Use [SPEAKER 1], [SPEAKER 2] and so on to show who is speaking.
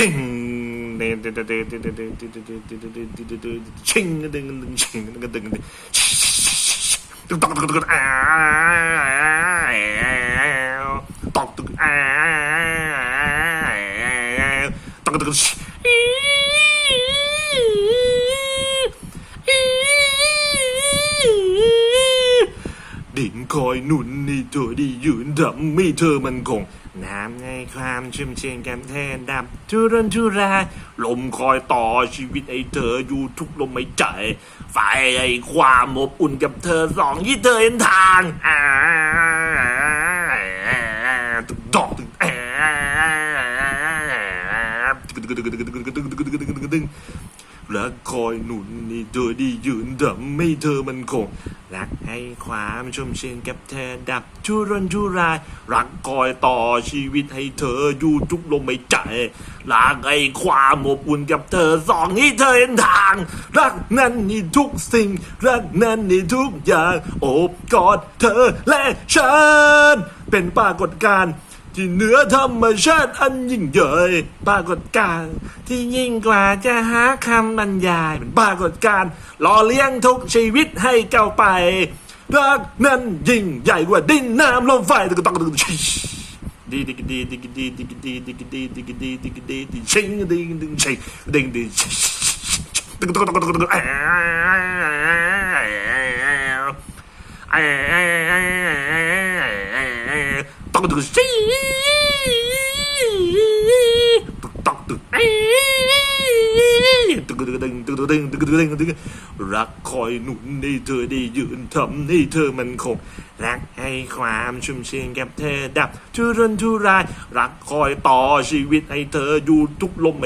[SPEAKER 1] ชิงเดนเดนเดนเดนเดนเดนเดนเดนชิงดึงดึงชิงดึงดึงดึงตึกตอกตึกตึกอ้าวตอกตึกอ้าวตอกตึก ดินคอยหนุนให้เธอได้ยืนทำให้เธอมันคง น้ำในความชุ่มชื่นก้มแทนดำทุรนทุรายลมคอยต่อชีวิตไอ้เธออยู่ทุกลมหายใจไฟไอ้ความอบอุ่นกับเธอสองที่เธอเห็นทางอ่าตึกดอกตึกอ่าตึกตึกตึกตึกตึกตึกตึกตึก ตึกคอยหนุนนี่เธอได้ยืนทำให้เธอมันคง รักให้ความชุ่มชื่นกับเธอดับทุรนทุราย รักคอยต่อชีวิตให้เธออยู่ทุกลมหายใจ รักให้ความอบอุ่นกับเธอสองให้เธอเห็นทาง รักนั้นนี่ทุกสิ่ง รักนั้นนี่ทุกอย่างโอบกอดเธอและฉันเป็นปรากฏการณ์ ที่เหนือธรรมชาติอันยิ่งใหญ่ปรากฏการณ์ที่ยิ่งกว่าจะหาคำบรรยายเป็นปรากฏการณ์หล่อเลี้ยงทุกชีวิตให้เก้าไปรักนั้นยิ่งใหญ่กว่าดินน้ำลมไฟตะกตอกตะกชิดีดิกดีดิกดีดิกดีดิกดีดิกดีดิกดีดิชิงดิงดิงชิงดิงดิตะกตอกตะกตอกตะกต อกตึกซีตึกตอกตึกตึกตึกตึกตึกตึกตึกตึกตึกรักคอยหนุนให้เธอได้ยืนทำให้เธอมันคง รักให้ความชุ่มชื่นกับเธอดับทุรนทุราย รักคอยต่อชีวิตให้เธออยู่ทุกลม